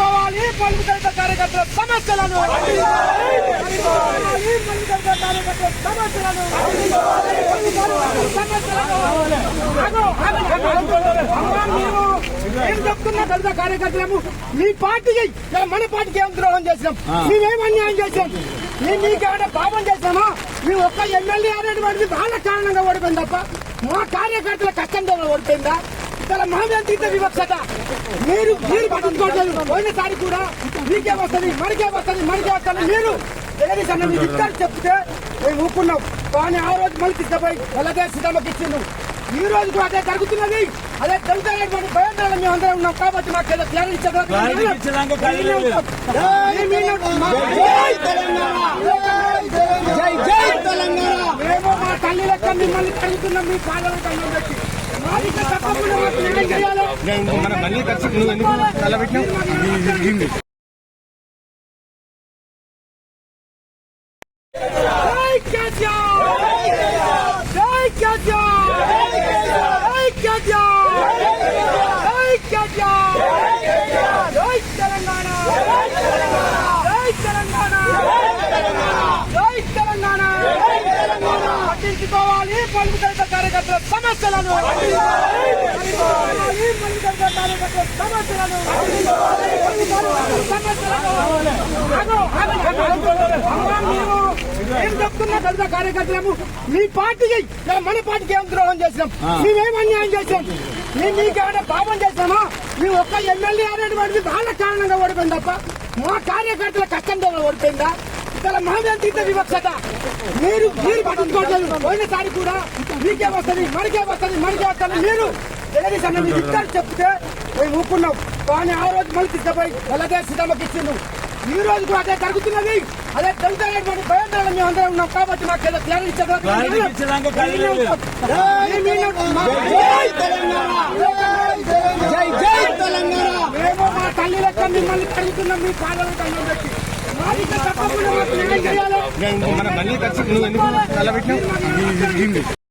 మల్లికార్జున కార్యకర్తల సమస్యలను కార్యకర్తల సమస్యలను ఏం చెప్తున్నా కార్యకర్తలము? మీ పార్టీకి మన పార్టీకి ఏం ద్రోహం చేసినాం? మేమేం అన్యాయం చేసాం మేము మీకేమైనా పాపం చేసామా మీ ఒక్క ఎమ్మెల్యే అనేటువంటిది వాళ్ళ కారణంగా ఓడిపోయింది తప్ప మా కార్యకర్తల కష్టం ద్వారా ఓడిపోయిందా ఇక్కడ మహమ్యంత్రిత వివక్షత. మీరు మీరు పట్టించుకోవట్లేదు. పోయినసారి కూడా మీకే వస్తుంది మనకే వస్తుంది మనకే వస్తుంది. మీరు అన్న మీకు ఇద్దరు చెప్తే మేము ఊపుకున్నాం కానీ ఆ రోజు మళ్ళీ తీసుకుపోయి అలాగే సీతమ్మకి ఇచ్చిండు. ఈ రోజు కూడా అదే జరుగుతున్నది. అదే తెలుగుతున్నటువంటి భయంకరంగా మేము అందరం ఉన్నాం. కాబట్టి మాకు ఏదో క్లారిటీ మేము మా తల్లి లెక్క మిమ్మల్ని కలుగుతున్నాం మీ పాలన కన్నం మన మళ్ళీ ఖర్చు నువ్వు ఎందుకు తలబెట్టినావు పలుకుదైత కార్యకర్తల సమస్యలను కార్యకర్తల సమస్యలను ఏం చెప్తున్నా దళిత కార్యకర్తలము? మీ పార్టీకి మన పార్టీకి ఏం ద్రోహం చేసినాం? మేమేం అన్యాయం చేసాం మేము మీకేమైనా పాపం చేసామా మీ ఒక్క ఎమ్మెల్యే అనేటువంటిది వాళ్ళ కారణంగా ఓడిపోయింది తప్ప మా కార్యకర్తల కష్టం ద్వారా ఓడిపోయిందా ఇక్కడ మహమ్యంత్రిత వివక్షత మీరు మీరు పట్టించుకోవట్లేదు పోయినసారి కూడా మీకే వస్తుంది మనకే వస్తుంది మనకే వస్తుంది మీరు జగదీష్ అన్న మీకు ఇద్దరు చెప్తే మేము ఊపుకున్నాం కానీ ఆ రోజు మళ్ళీ తీసుకుపోయి అలాగే సీతమ్మకి ఇచ్చిండు ఈ రోజు కూడా అదే జరుగుతున్నది అదే తెలుగుతున్నటువంటి భయంకరంగా మేము అందరం ఉన్నాం కాబట్టి మాకు ఏదో క్లారిటీ ఇచ్చేదాకా మేము మా తల్లి లెక్క మిమ్మల్ని కలుగుతున్నాం మీ కన్నం పెట్టి మళ్ళీ ఖర్చు నువ్వు ఎందుకు తలబెట్టినావు